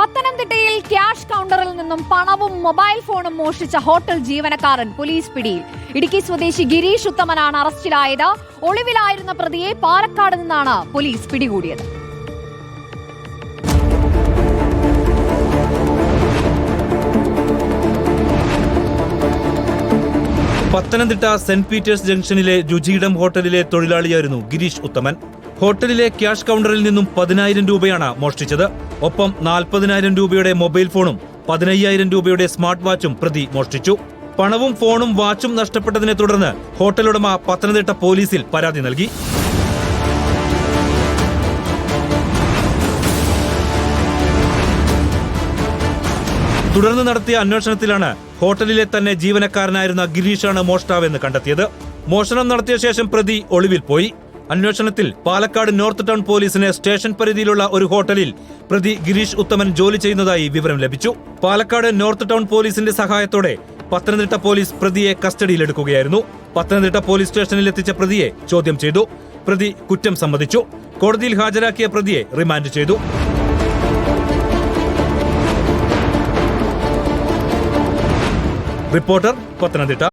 പത്തനംതിട്ടയിൽ ക്യാഷ് കൗണ്ടറിൽ നിന്നും പണവും മൊബൈൽ ഫോണും മോഷ്ടിച്ച ഹോട്ടൽ ജീവനക്കാരൻ പോലീസ് പിടിയിൽ. ഇടുക്കി സ്വദേശി ഗിരീഷ് ഉത്തമനാണ് അറസ്റ്റിലായത്. ഒളിവിലായിരുന്ന പ്രതിയെ പാലക്കാട് നിന്നാണ് പോലീസ് പിടികൂടിയത്. പത്തനംതിട്ട സെന്റ് പീറ്റേഴ്സ് ജംഗ്ഷനിലെ രുചിയിടം ഹോട്ടലിലെ തൊഴിലാളിയായിരുന്നു ഗിരീഷ് ഉത്തമൻ. ഹോട്ടലിലെ ക്യാഷ് കൗണ്ടറിൽ നിന്നും പതിനായിരം രൂപയാണ് മോഷ്ടിച്ചത്. ഒപ്പം നാൽപ്പതിനായിരം രൂപയുടെ മൊബൈൽ ഫോണും പതിനയ്യായിരം രൂപയുടെ സ്മാർട്ട് വാച്ചും പ്രതി മോഷ്ടിച്ചു. പണവും ഫോണും വാച്ചും നഷ്ടപ്പെട്ടതിനെ തുടർന്ന് ഹോട്ടലുടമ പത്തനംതിട്ട പോലീസിൽ പരാതി നൽകി. തുടർന്ന് നടത്തിയ അന്വേഷണത്തിലാണ് ഹോട്ടലിലെ തന്നെ ജീവനക്കാരനായിരുന്ന ഗിരീഷാണ് മോഷ്ടാവെന്ന് കണ്ടെത്തിയത്. മോഷണം നടത്തിയ ശേഷം പ്രതി ഒളിവിൽ പോയി. അന്വേഷണത്തിൽ പാലക്കാട് നോർത്ത് ടൗൺ പോലീസിന് സ്റ്റേഷൻ പരിധിയിലുള്ള ഒരു ഹോട്ടലിൽ പ്രതി ഗിരീഷ് ഉത്തമൻ ജോലി ചെയ്യുന്നതായി വിവരം ലഭിച്ചു. പാലക്കാട് നോർത്ത് ടൗൺ പോലീസിന്റെ സഹായത്തോടെ പത്തനംതിട്ട പോലീസ് പ്രതിയെ കസ്റ്റഡിയിലെടുക്കുകയായിരുന്നു. പത്തനംതിട്ട പോലീസ് സ്റ്റേഷനിൽ എത്തിച്ച പ്രതിയെ ചോദ്യം ചെയ്തു. പ്രതി കുറ്റം സമ്മതിച്ചു. കോടതിയിൽ ഹാജരാക്കിയ പ്രതിയെ റിമാൻഡ് ചെയ്തു. റിപ്പോർട്ടർ പത്തനംതിട്ട